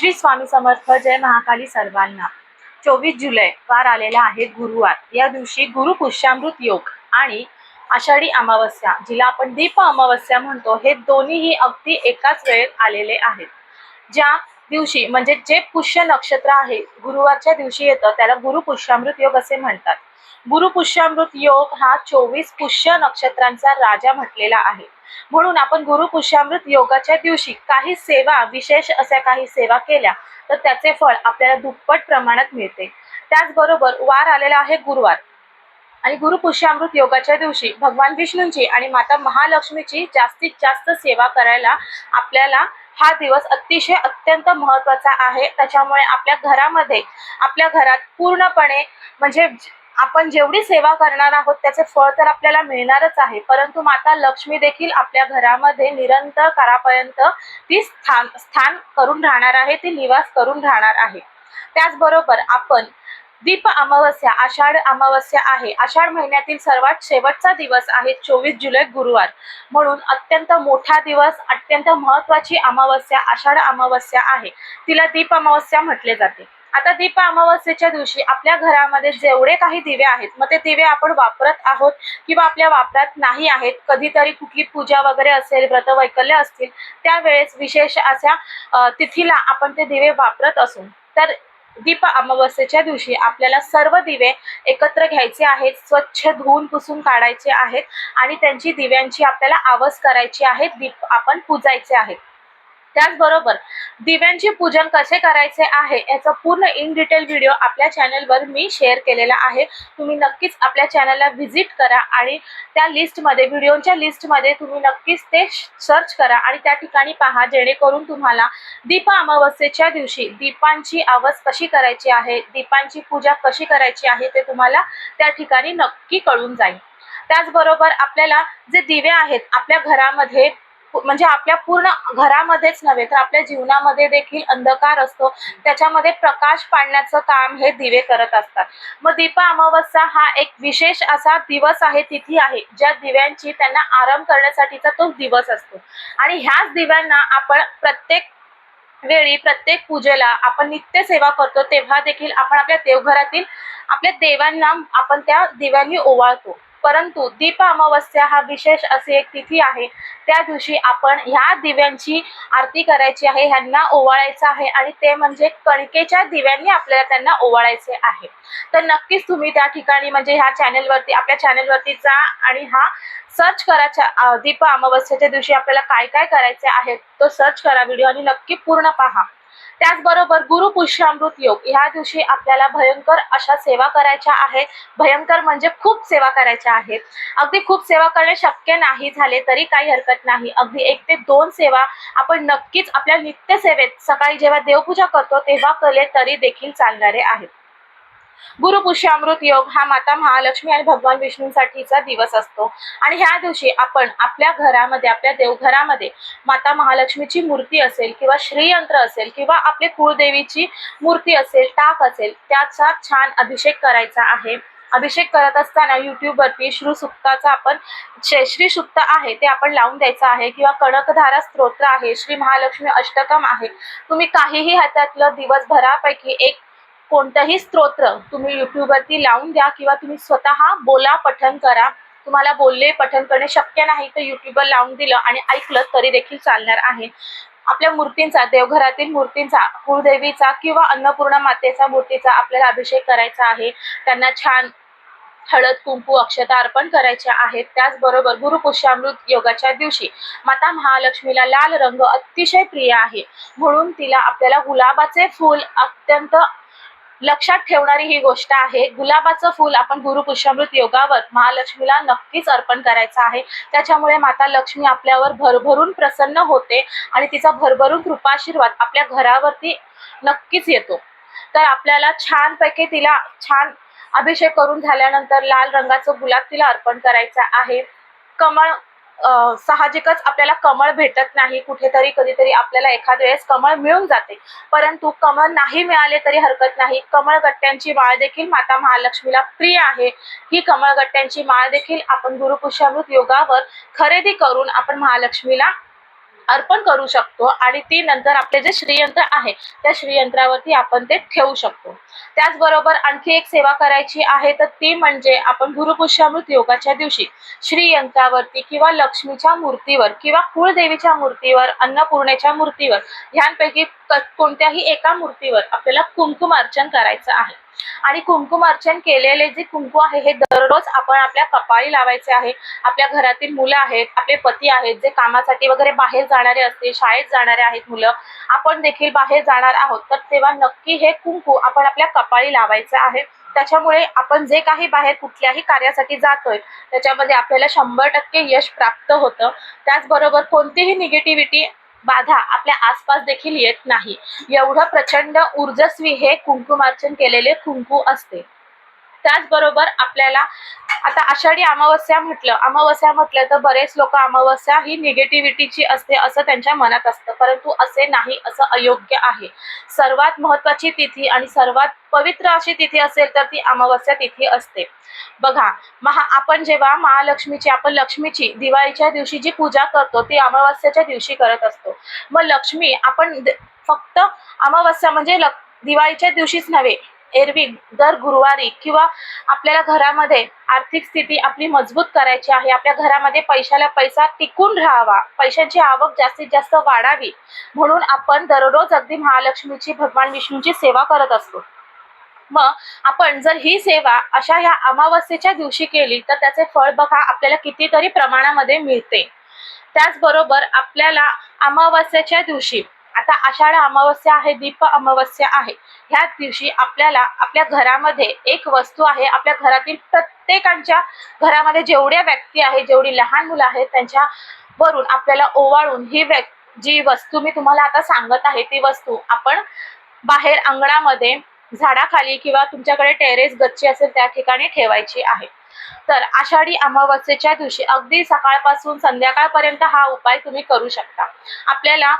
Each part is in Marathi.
श्री स्वामी समर्थ जय महाकाली सर्वांना. चोवीस जुलै वार आलेला आहे गुरुवार. या दिवशी गुरु पुष्यामृत योग आणि आषाढी अमावस्या जिला आपण दीप अमावस्या म्हणतो हे दोन्हीही अगदी एकाच वेळेत आलेले आहेत. ज्या दिवशी म्हणजे जे पुष्य नक्षत्र आहे गुरुवारच्या दिवशी येतं त्याला गुरु पुष्यामृत योग असे म्हणतात. गुरु पुष्यामृत योग हा चोवीस पुष्य नक्षत्रांचा राजा म्हटलेला आहे. म्हणून आपण गुरु पुष्यामृत योगाच्या दिवशी काही सेवा विशेष अशा काही सेवा केल्या तर त्याचे फळ आपल्याला दुप्पट प्रमाणात मिळते. त्याचबरोबर वार आलेला आहे गुरुवार. आणि गुरु पुष्यामृत योगाच्या दिवशी भगवान विष्णूंची आणि माता महालक्ष्मीची जास्तीत जास्त सेवा करायला आपल्याला हा दिवस अतिशय अत्यंत महत्त्वाचा आहे. त्याच्यामुळे आपल्या घरामध्ये आपल्या घरात पूर्णपणे म्हणजे आपण जेवढी सेवा करणार आहोत त्याचे फळ तर आपल्याला मिळणारच आहे. परंतु माता लक्ष्मी देखील आपल्या घरामध्ये निरंतर काळापर्यंत ती स्थान स्थान करून राहणार आहे ती निवास करून राहणार आहे. त्याचबरोबर आपण दीप अमावस्या आषाढ अमावस्या आहे. आषाढ महिन्यातील सर्वात शेवटचा दिवस आहे चोवीस जुलै गुरुवार. म्हणून अत्यंत मोठा दिवस अत्यंत महत्वाची अमावस्या आषाढ अमावस्या आहे. तिला दीप अमावस्या म्हटले जाते. आता दीप अमावस्येच्या दिवशी आपल्या घरामध्ये जेवढे काही दिवे आहेत मग ते दिवे आपण वापरत आहोत किंवा आपल्या वापरात नाही आहेत कधीतरी कुठली पूजा वगैरे असेल व्रत वैकल्य असतील त्यावेळेस विशेष अशा तिथीला आपण ते दिवे वापरत असू. तर दीप अमावस्येच्या दिवशी आपल्याला सर्व दिवे एकत्र घ्यायचे आहेत स्वच्छ धुवून पुसून काढायचे आहेत आणि त्यांची दिव्यांची आपल्याला आवस करायची आहे दीप आपण पूजायचे आहेत. त्याचबरोबर दिव्यांचे पूजन कसे करायचे आहे याचा पूर्ण इन डिटेल व्हिडिओ आपल्या चॅनलवर मी शेअर केलेला आहे. तुम्ही नक्कीच आपल्या चॅनलला व्हिजिट करा आणि त्या लिस्टमध्ये व्हिडिओच्या लिस्टमध्ये तुम्ही नक्कीच ते सर्च करा आणि त्या ठिकाणी पहा जेणेकरून तुम्हाला दीप अमावस्येच्या दिवशी दीपांची आवस कशी करायची आहे दीपांची पूजा कशी करायची आहे ते तुम्हाला त्या ठिकाणी नक्की कळून जाईल. त्याचबरोबर आपल्याला जे दिवे आहेत आपल्या घरामध्ये म्हणजे आपल्या पूर्ण घरामध्येच नव्हे तर आपल्या जीवनामध्ये देखील अंधकार असतो. त्याच्यामध्ये प्रकाश पाडण्याचं काम हे दिवे करत असतात. मग दीप अमावस्या हा एक विशेष असा दिवस आहे तिथी आहे ज्या दिव्यांची त्यांना आराम करण्यासाठीचा तो दिवस असतो. आणि ह्याच दिव्यांना आपण प्रत्येक वेळी प्रत्येक पूजेला आपण नित्य सेवा करतो तेव्हा देखील आपण आपल्या देवघरातील आपल्या देवांना आपण त्या दिव्यांनी ओवाळतो. परंतु दीप अमावस्या हा विशेष अशी एक तिथी आहे. त्या दिवशी आपण ह्या दिव्यांची आरती करायची आहे ह्यांना ओवाळायचं आहे आणि ते म्हणजे कणकेच्या दिव्यांनी आपल्याला त्यांना ओवाळायचे आहे. तर नक्कीच तुम्ही त्या ठिकाणी म्हणजे ह्या चॅनेलवरती आपल्या चॅनेलवरती जा आणि हा सर्च करायचा दीप अमावस्याच्या दिवशी आपल्याला काय काय करायचे आहे तो सर्च करा व्हिडिओ आणि नक्की पूर्ण पहा. त्याचबरोबर गुरु पुष्यामृत योग. ह्या दिवशी आपल्याला भयंकर अशा सेवा करायच्या आहेत. भयंकर म्हणजे खूप सेवा करायच्या आहेत. अगदी खूप सेवा करणे शक्य नाही झाले तरी काही हरकत नाही. अगदी एक ते दोन सेवा आपण नक्कीच आपल्या नित्य सेवेत सकाळी जेव्हा देवपूजा करतो तेव्हा केले तरी देखील चालणारे आहेत. गुरुपुष्यामृत योग हा माता महालक्ष्मी आणि भगवान विष्णूंसाठीचा दिवस असतो. आणि ह्या दिवशी आपण आपल्या घरामध्ये आपल्या देवघरामध्ये माता महालक्ष्मीची मूर्ती असेल किंवा श्रीयंत्र असेल किंवा आपले कुळदेवीची मूर्ती असेल टाक असेल त्याचा छान अभिषेक करायचा आहे. अभिषेक करत असताना युट्यूबवरती श्री सुक्ताचा आपण शे- श्री सुक्त आहे ते आपण लावून द्यायचं आहे किंवा कणकधारा स्तोत्र आहे श्री महालक्ष्मी अष्टकम आहे. तुम्ही काहीही हातातलं दिवसभरापैकी एक कोणतंही स्तोत्र तुम्ही युट्यूबवरती लावून द्या किंवा तुम्ही स्वतः बोला पठन करा. तुम्हाला बोलले पठन करणे शक्य नाही तर युट्यूबवर लावून दिलं आणि ऐकलं तरी देखील चालणार आहे. आपल्या मूर्तींचा देवघरातील मूर्तींचा कुळदेवीचा किंवा अन्नपूर्णा मातेचा मूर्तीचा आपल्याला अभिषेक करायचा आहे. त्यांना छान हळद कुंकू अक्षता अर्पण करायच्या आहेत. त्याचबरोबर गुरुपुष्यामृत योगाच्या दिवशी माता महालक्ष्मीला लाल रंग अतिशय प्रिय आहे. म्हणून तिला आपल्याला गुलाबाचे फूल अत्यंत लक्षात ठेवणारी ही गोष्ट आहे. गुलाबाचं फूल आपण गुरुपुष्यामृत योगावर महालक्ष्मीला नक्कीच अर्पण करायचं आहे. त्याच्यामुळे माता लक्ष्मी आपल्यावर भरभरून प्रसन्न होते आणि तिचा भरभरून कृपाशीर्वाद आपल्या घरावरती नक्कीच येतो. तर आपल्याला छानपैकी तिला छान अभिषेक करून झाल्यानंतर लाल रंगाचं गुलाब तिला अर्पण करायचं आहे. कमळ साहजिकच आपल्याला कमळ भेटत नाही. कुठेतरी कधीतरी आपल्याला एखाद्या वेळेस कमळ मिळून जाते. परंतु कमळ नाही मिळाले तरी हरकत नाही. कमळगट्ट्यांची माळ देखील माता महालक्ष्मीला प्रिय आहे. ही कमळगट्ट्यांची माळ देखील आपण गुरुपुष्यामृत योगावर खरेदी करून आपण महालक्ष्मीला अर्पण करू शकतो आणि ती नंतर आपले जे श्रीयंत्र आहे त्या श्रीयंत्रावरती आपण ते ठेवू शकतो. त्याचबरोबर आणखी एक सेवा करायची आहे तर ती म्हणजे आपण गुरुपुष्यामृत योगाच्या दिवशी श्रीयंत्रावरती किंवा लक्ष्मीच्या मूर्तीवर किंवा कुळदेवीच्या मूर्तीवर अन्नपूर्णेच्या मूर्तीवर ह्यांपैकी कोणत्याही एका मूर्तीवर आपल्याला कुंकुमार्चन करायचं आहे. आणि कुंकुमार्चन केलेले जे कुंकू आहे हे दररोज आपण आपल्या कपाळी लावायचे आहे. आपल्या घरातील मुलं आहेत आपले पती आहेत जे कामासाठी वगैरे बाहेर जाणारे असतील शाळेत जाणारे आहेत मुलं आपण देखील बाहेर जाणार आहोत. तर तेव्हा नक्की हे कुंकू आपण आपल्या कपाळी लावायचं आहे. त्याच्यामुळे आपण जे काही बाहेर कुठल्याही कार्यासाठी जातोय त्याच्यामध्ये आपल्याला शंभर टक्के यश प्राप्त होतं. त्याचबरोबर कोणतीही निगेटिव्हिटी बाधा आपल्या आसपास देखील येत नाही. एवढं प्रचंड ऊर्जस्वी हे कुंकुमार्चन केलेले कुंकू असते. त्याचबरोबर आपल्याला आता आषाढी अमावस्या म्हटलं अमावस्या म्हटलं तर बरेच लोक अमावस्या ही निगेटिव्हिटीची असते असं त्यांच्या मनात असतं. परंतु असे नाही असं अयोग्य आहे. सर्वात महत्वाची तिथी आणि सर्वात पवित्र अशी तिथी असेल तर ती अमावस्या तिथी असते. बघा महा आपण जेव्हा महालक्ष्मीची आपण लक्ष्मीची दिवाळीच्या दिवशी जी पूजा करतो ती अमावस्याच्या दिवशी करत असतो. मग लक्ष्मी आपण फक्त अमावस्या म्हणजे दिवाळीच्या दिवशीच नव्हे एरवी दर गुरुवारी किंवा आपल्याला घरामध्ये आर्थिक स्थिती आपली मजबूत करायची आहे आपल्या घरामध्ये पैशाला पैसा टिकून राहावा पैशांची आवक जास्तीत जास्त वाढावी म्हणून आपण दररोज अगदी महालक्ष्मीची भगवान विष्णूची सेवा करत असतो. मग आपण जर ही सेवा अशा या अमावस्येच्या दिवशी केली तर त्याचे फळ बघा आपल्याला कितीतरी प्रमाणामध्ये मिळते. त्याचबरोबर आपल्याला अमावस्येच्या दिवशी आता आषाढ अमावस्या आहे दीप अमावस्या आहे. ह्या दिवशी आपल्याला आपल्या घरामध्ये एक वस्तू आहे. आपल्या घरातील प्रत्येकांच्या घरामध्ये जेवढ्या व्यक्ती आहे जेवढी लहान मुलं आहेत त्यांच्या वरून आपल्याला ओवाळून ही जी वस्तू मी तुम्हाला आता सांगत आहे ती वस्तू आपण बाहेर अंगणामध्ये झाडाखाली किंवा तुमच्याकडे टेरेस गच्ची असेल त्या ठिकाणी ठेवायची आहे. तर आषाढी अमावस्येच्या दिवशी अगदी सकाळपासून संध्याकाळपर्यंत हा उपाय तुम्ही करू शकता. आपल्याला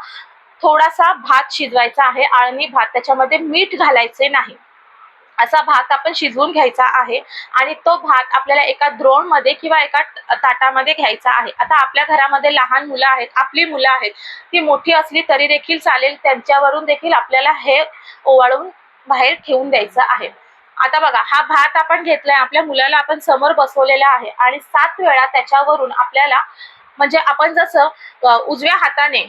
थोडासा भात शिजवायचा आहे. आळणी भात त्याच्यामध्ये मीठ घालायचे नाही. असा भात आपण शिजवून घ्यायचा आहे आणि तो भात आपल्याला एका द्रोणमध्ये किंवा एका ताटामध्ये घ्यायचा आहे. आता आपल्या घरामध्ये लहान मुलं आहेत आपली मुलं आहेत ती मोठी असली तरी देखील चालेल. त्यांच्यावरून देखील आपल्याला हे ओवाळून बाहेर ठेवून द्यायचं आहे. आता बघा हा भात आपण घेतलाय. आपल्या मुलाला आपण समोर बसवलेला आहे आणि सात वेळा त्याच्यावरून आपल्याला म्हणजे आपण जसं उजव्या हाताने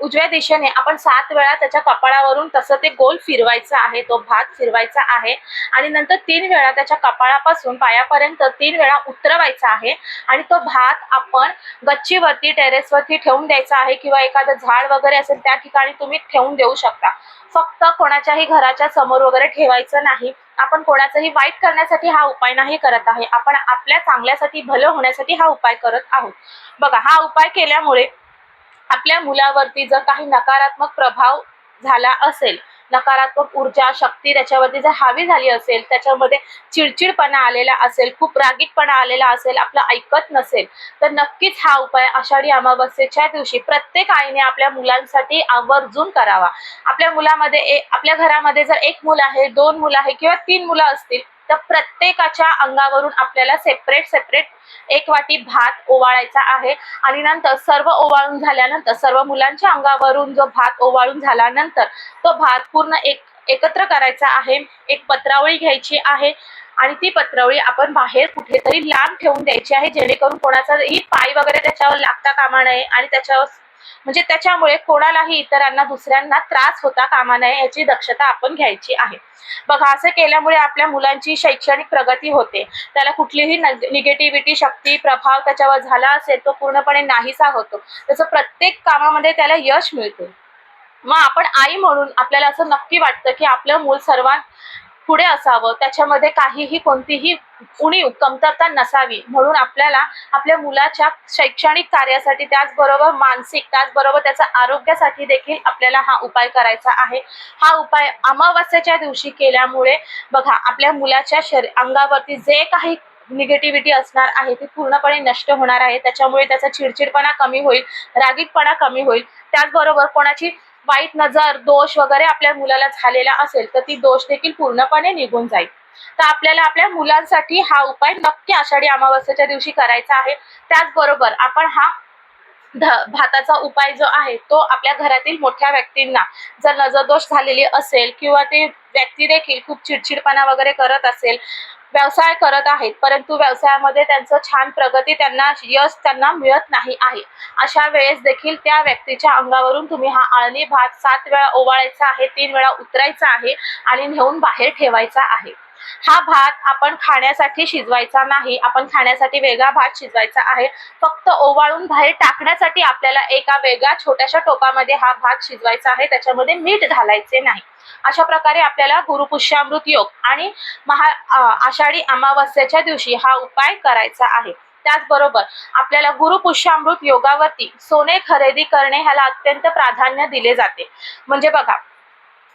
उजव्या दिशेने आपण सात वेळा त्याच्या कपाळावरून तसं ते गोल फिरवायचं आहे तो भात फिरवायचा आहे. आणि नंतर तीन वेळा त्याच्या कपाळापासून पायापर्यंत तीन वेळा उतरवायचा आहे. आणि तो भात आपण गच्चीवरती टेरेसवरती ठेवून द्यायचा आहे किंवा एखादं झाड वगैरे असेल त्या ठिकाणी तुम्ही ठेवून देऊ शकता. फक्त कोणाच्याही घराच्या समोर वगैरे ठेवायचं नाही. आपण कोणाचंही वाईट करण्यासाठी हा उपाय नाही करत आहे. आपण आपल्या चांगल्यासाठी भलं होण्यासाठी हा उपाय करत आहोत. बघा हा उपाय केल्यामुळे आपल्या मुलावरती जर काही नकारात्मक प्रभाव झाला असेल नकारात्मक ऊर्जा शक्ती त्याच्यावरती जर हावी झाली असेल त्याच्यामध्ये चिडचिडपणा आलेला असेल खूप रागीटपणा आलेला असेल आपलं ऐकत नसेल तर नक्कीच हा उपाय आषाढी अमावस्येच्या दिवशी प्रत्येक आईने आपल्या मुलांसाठी आवर्जून करावा. आपल्या मुलामध्ये ए- आपल्या घरामध्ये जर एक मुलं आहे दोन मुलं आहे किंवा तीन मुलं असतील तर प्रत्येकाच्या अंगावरून आपल्याला सेपरेट सेपरेट एक वाटी भात ओवाळायचा आहे. आणि नंतर सर्व ओवाळून झाल्यानंतर सर्व मुलांच्या अंगावरून जो भात ओवाळून झाल्यानंतर तो भात पूर्ण एक एकत्र करायचा आहे. एक पत्रावळी घ्यायची आहे आणि ती पत्रावळी आपण बाहेर कुठेतरी लांब ठेवून द्यायची आहे जेणेकरून कोणाचाही पाय वगैरे त्याच्यावर लागता कामा नये आणि त्याच्यावर म्हणजे त्याच्यामुळे कोणालाही इतरांना दुसऱ्यांना त्रास होता कामा नये याची दक्षता आपण घ्यायची आहे. बघा असं केल्यामुळे आपल्या मुलांची शैक्षणिक प्रगती होते. त्याला कुठलीही निगेटिव्हिटी शक्ती प्रभाव त्याच्यावर झाला असेल तो पूर्णपणे नाहीसा होतो. त्याचं प्रत्येक कामामध्ये त्याला यश मिळते. मग आपण आई म्हणून आपल्याला असं नक्की वाटतं की आपलं मूल सर्वात पुढे असावं. त्याच्यामध्ये काहीही कोणतीही उणीव कमतरता नसावी. म्हणून आपल्याला आपल्या मुलाच्या शैक्षणिक कार्यासाठी त्याचबरोबर मानसिक त्याचबरोबर त्याच्या आरोग्यासाठी देखील आपल्याला हा उपाय करायचा आहे. हा उपाय अमावस्येच्या दिवशी केल्यामुळे बघा आपल्या मुलाच्या शरी अंगावरती जे काही निगेटिव्हिटी असणार आहे ती पूर्णपणे नष्ट होणार आहे. त्याच्यामुळे त्याचा चिडचिडपणा कमी होईल रागीटपणा कमी होईल. त्याचबरोबर कोणाची वाईट नजर दोष वगैरे आपल्या मुलाला झालेला असेल तर ती दोष देखील पूर्णपणे निघून जाईल. तर आपल्याला आपल्या मुलांसाठी हा उपाय नक्की आषाढी अमावस्येच्या दिवशी करायचा आहे. त्याचबरोबर आपण हा ध- भाताचा उपाय जो आहे तो आपल्या घरातील मोठ्या व्यक्तींना जर नजरदोष झालेली असेल किंवा ते व्यक्ती देखील खूप चिडचिडपणा वगैरे करत असेल व्यवसाय करत आहेत परंतु व्यवसायामध्ये त्यांचं छान प्रगती त्यांना यश त्यांना मिळत नाही आहे. अशा वेळेस देखील त्या व्यक्तीच्या अंगावरून तुम्ही हा आळणी भात सात वेळा ओवाळायचा आहे तीन वेळा उतरायचा आहे आणि नेऊन बाहेर ठेवायचा आहे. हा भात आपण खाण्यासाठी शिजवायचा नाही आपण खाण्यासाठी वेगळा भात शिजवायचा आहे. फक्त ओवाळून बाहेर टाकण्यासाठी आपल्याला एका वेगळ्या छोट्याशा टोपामध्ये हा भात शिजवायचा आहे त्याच्यामध्ये मीठ घालायचे नाही. अशा प्रकारे आपल्याला गुरुपुष्यामृत योग आणि महा आषाढी अमावस्याच्या दिवशी हा उपाय करायचा आहे. त्याचबरोबर आपल्याला गुरुपुष्यामृत योगावरती सोने खरेदी करणे ह्याला अत्यंत प्राधान्य दिले जाते. म्हणजे बघा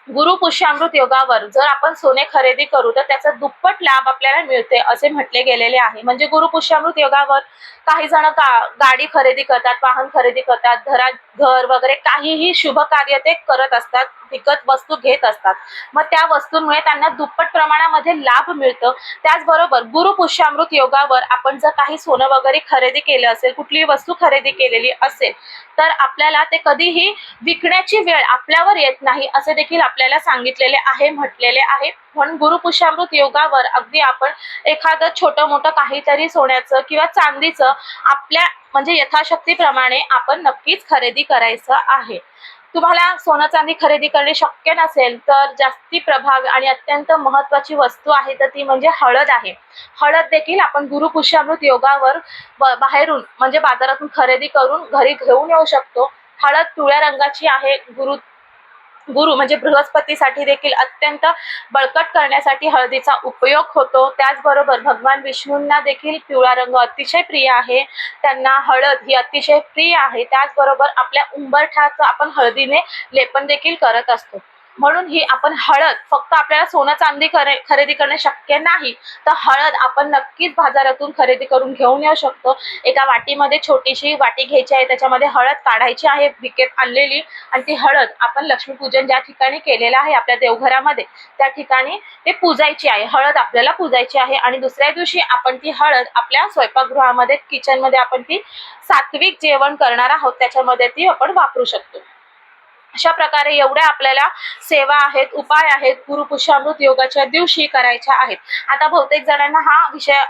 गुरु पुष्यामृत योगावर जर आपण सोने खरेदी करू तर त्याचा दुप्पट लाभ आपल्याला मिळते असे म्हटले गेलेले आहे. म्हणजे गुरु पुष्यामृत योगावर काही जण का गाडी खरेदी करतात वाहन खरेदी करतात घरात घर वगैरे काहीही शुभ कार्य ते करत असतात. विकत वस्तू घेत असतात. मग त्या वस्तूंमुळे त्यांना दुप्पट प्रमाणामध्ये लाभ मिळतं. त्याचबरोबर गुरु पुष्यामृत योगावर आपण जर काही सोनं वगैरे खरेदी केलं असेल कुठलीही वस्तू खरेदी केलेली असेल तर आपल्याला ते कधीही विकण्याची वेळ आपल्यावर येत नाही असे देखील आपल्याला सांगितलेले आहे म्हटलेले आहे. म्हणून गुरुपुष्यामृत योगावर अगदी आपण एखादं छोटं मोठं काहीतरी सोन्याचं किंवा चांदीचं आपल्या म्हणजे यथाशक्तीप्रमाणे आपण नक्कीच खरेदी करायचं आहे. तुम्हाला सोनं चांदी खरेदी करणे शक्य नसेल तर जास्ती प्रभाग आणि अत्यंत महत्वाची वस्तू आहे तर ती म्हणजे हळद आहे. हळद देखील आपण गुरुपुष्यामृत योगावर बाहेरून म्हणजे बाजारातून खरेदी करून घरी घेऊन येऊ शकतो. हळद पिवळ्या रंगाची आहे गुरु गुरु म्हणजे बृहस्पतीसाठी देखील अत्यंत बळकट करण्यासाठी हळदीचा उपयोग होतो. त्याचबरोबर भगवान विष्णूंना देखील पिवळा रंग अतिशय प्रिय आहे. त्यांना हळद ही अतिशय प्रिय आहे. त्याचबरोबर आपल्या उंबरठाचं आपण हळदीने लेपन देखील करत असतो. म्हणून ही आपण हळद फक्त आपल्याला सोनं चांदी खरेदी करणे शक्य नाही तर हळद आपण नक्कीच बाजारातून खरेदी करून घेऊन येऊ शकतो. एका वाटीमध्ये छोटीशी वाटी घ्यायची आहे त्याच्यामध्ये हळद काढायची आहे विकेत आणलेली आणि ती हळद आपण लक्ष्मीपूजन ज्या ठिकाणी केलेलं आहे आपल्या देवघरामध्ये त्या ठिकाणी ते पूजायची आहे. हळद आपल्याला पूजायची आहे आणि दुसऱ्या दिवशी आपण ती हळद आपल्या स्वयंपाकगृहामध्ये किचनमध्ये आपण ती सात्विक जेवण करणार आहोत त्याच्यामध्ये ती आपण वापरू शकतो. अशा प्रकारे एवढ्या आपल्याला सेवा आहेत उपाय आहेत गुरुपुषामृत योगाच्या दिवशी करायच्या आहेत. आता बहुतेक जणांना हा विषय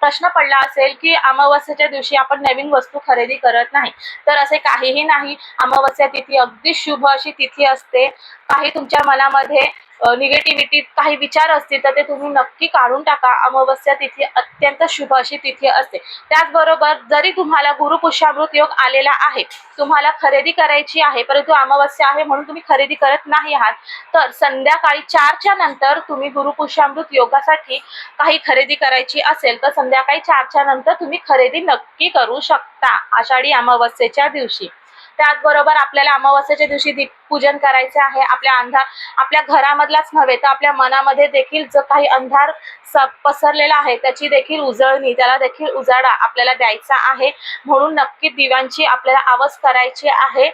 प्रश्न पडला असेल की अमावस्याच्या दिवशी आपण नवीन वस्तू खरेदी करत नाही. तर असे काहीही नाही. अमावस्या तिथी अगदी शुभ अशी तिथी असते. काही तुमच्या मनामध्ये निगेटिव्हिटी काही विचार असतील तर ते तुम्ही नक्की काढून टाका. अमावस्या तिथी अत्यंत शुभ अशी तिथी असते. त्याचबरोबर जरी तुम्हाला गुरुपुष्यामृत योग आलेला आहे तुम्हाला खरेदी करायची आहे परंतु अमावस्या आहे म्हणून तुम्ही खरेदी करत नाही आहात तर संध्याकाळी चारच्या नंतर तुम्ही गुरुपुष्यामृत योगासाठी काही खरेदी करायची असेल तर संध्याकाळी चारच्या नंतर तुम्ही खरेदी नक्की करू शकता. आषाढी अमावस्येच्या दिवशी. त्याचबरोबर आपल्याला अमावस्याच्या दिवशी दीप पूजन करायचे आहे. आपल्या अंधार आपल्या घरामधलाच नव्हे तर आपल्या मनामध्ये देखील जो काही अंधार स- पसरलेला आहे त्याची देखील उजळणी त्याला देखील उजाडा आपल्याला द्यायचा आहे. म्हणून नक्की दिव्यांची आपल्याला आवाज करायची आहे.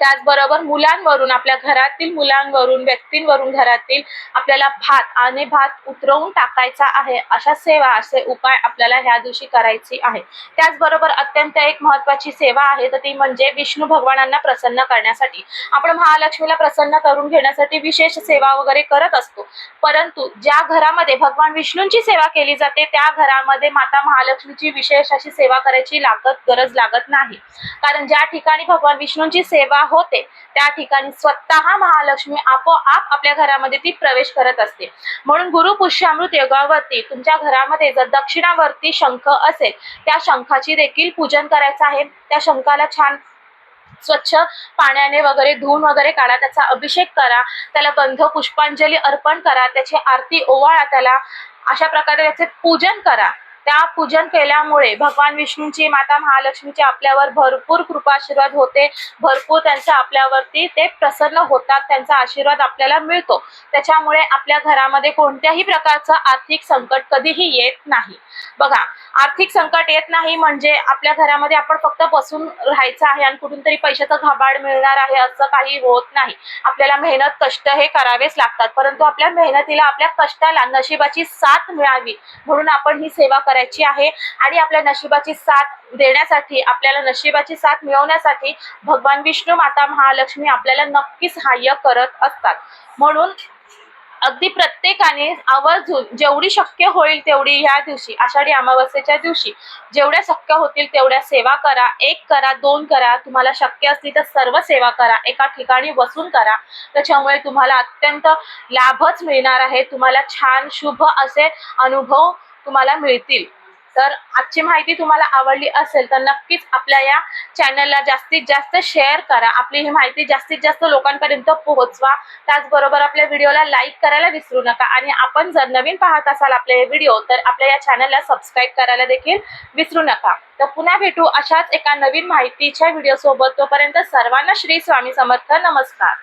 त्याचबरोबर मुलांवरून आपल्या घरातील मुलांवरून व्यक्तींवरून घरातील आपल्याला भात आणि भात उतरवून टाकायचा आहे अशा सेवा असे उपाय आपल्याला ह्या दिवशी करायची आहे. त्याचबरोबर अत्यंत एक महत्वाची सेवा आहे तर ती म्हणजे विष्णू भगवानांना प्रसन्न करण्यासाठी. आपण महालक्ष्मीला प्रसन्न करून घेण्यासाठी विशेष सेवा वगैरे करत असतो. परंतु ज्या घरामध्ये भगवान विष्णूंची सेवा केली जाते त्या घरामध्ये माता महालक्ष्मीची विशेष अशी सेवा करायची लागत गरज लागत नाही. कारण ज्या ठिकाणी भगवान विष्णूंची सेवा होते. त्या ठिकाणी स्वतः महालक्ष्मी आपोआप आपल्या घरामध्ये ती प्रवेश करत असते. म्हणून गुरु पुष्यामृत योगावरती तुमच्या घरामध्ये जर दक्षिणावरती शंख असेल त्या शंखाची देखील पूजन करायचं आहे. त्या शंखाला छान स्वच्छ पाण्याने वगैरे धुवून वगैरे काढा त्याचा अभिषेक करा त्याला गंध पुष्पांजली अर्पण करा त्याची आरती ओवाळा त्याला अशा प्रकारे त्याचे पूजन करा. त्या पूजन केल्यामुळे भगवान विष्णूंची माता महालक्ष्मीची आपल्यावर भरपूर कृपा आशीर्वाद होते. भरपूर त्यांच्या आपल्यावरती ते प्रसन्न होतात. त्यांचा आशीर्वाद आपल्याला मिळतो. त्याच्यामुळे आपल्या घरामध्ये कोणत्याही प्रकारचं आर्थिक संकट कधीही येत नाही. बघा आर्थिक संकट येत नाही म्हणजे आपल्या घरामध्ये आपण फक्त बसून राहायचं आहे आणि कुठून तरी पैशाचं घबाड मिळणार आहे असं काही होत नाही. आपल्याला मेहनत कष्ट हे करावेच लागतात. परंतु आपल्या मेहनतीला आपल्या कष्टाला नशिबाची साथ मिळावी म्हणून आपण ही सेवा करायची आहे आणि आपल्या नशिबाची साथ देण्यासाठी आपल्याला नशिबाची साथ मिळवण्यासाठी भगवान विष्णू माता महालक्ष्मी आपल्याला नक्की सहाय्य करत असतात. म्हणून अगदी प्रत्येकाने आवर्जून जेवढी शक्य होईल तेवढी ह्या दिवशी आषाढी अमावस्येच्या दिवशी जेवढ्या शक्य होतील तेवढ्या सेवा करा. एक करा दोन करा तुम्हाला शक्य असली तर सर्व सेवा करा. एका ठिकाणी बसून करा. त्याच्यामुळे तुम्हाला अत्यंत लाभच मिळणार आहे. तुम्हाला छान शुभ असे अनुभव तुम्हाला मिळतील. तर आजची माहिती तुम्हाला आवडली असेल तर नक्कीच आपल्या या चॅनलला जास्तीत जास्त शेअर करा. आपली ही माहिती जास्तीत जास्त लोकांपर्यंत पोहोचवा. त्याचबरोबर आपल्या व्हिडिओला लाईक करायला विसरू नका. आणि आपण जर नवीन पाहत असाल आपले हे व्हिडिओ तर आपल्या या चॅनलला सबस्क्राईब करायला देखील विसरू नका. तर पुन्हा भेटू अशाच एका नवीन माहितीच्या व्हिडिओ सोबत. तोपर्यंत सर्वांना श्री स्वामी समर्थ. नमस्कार.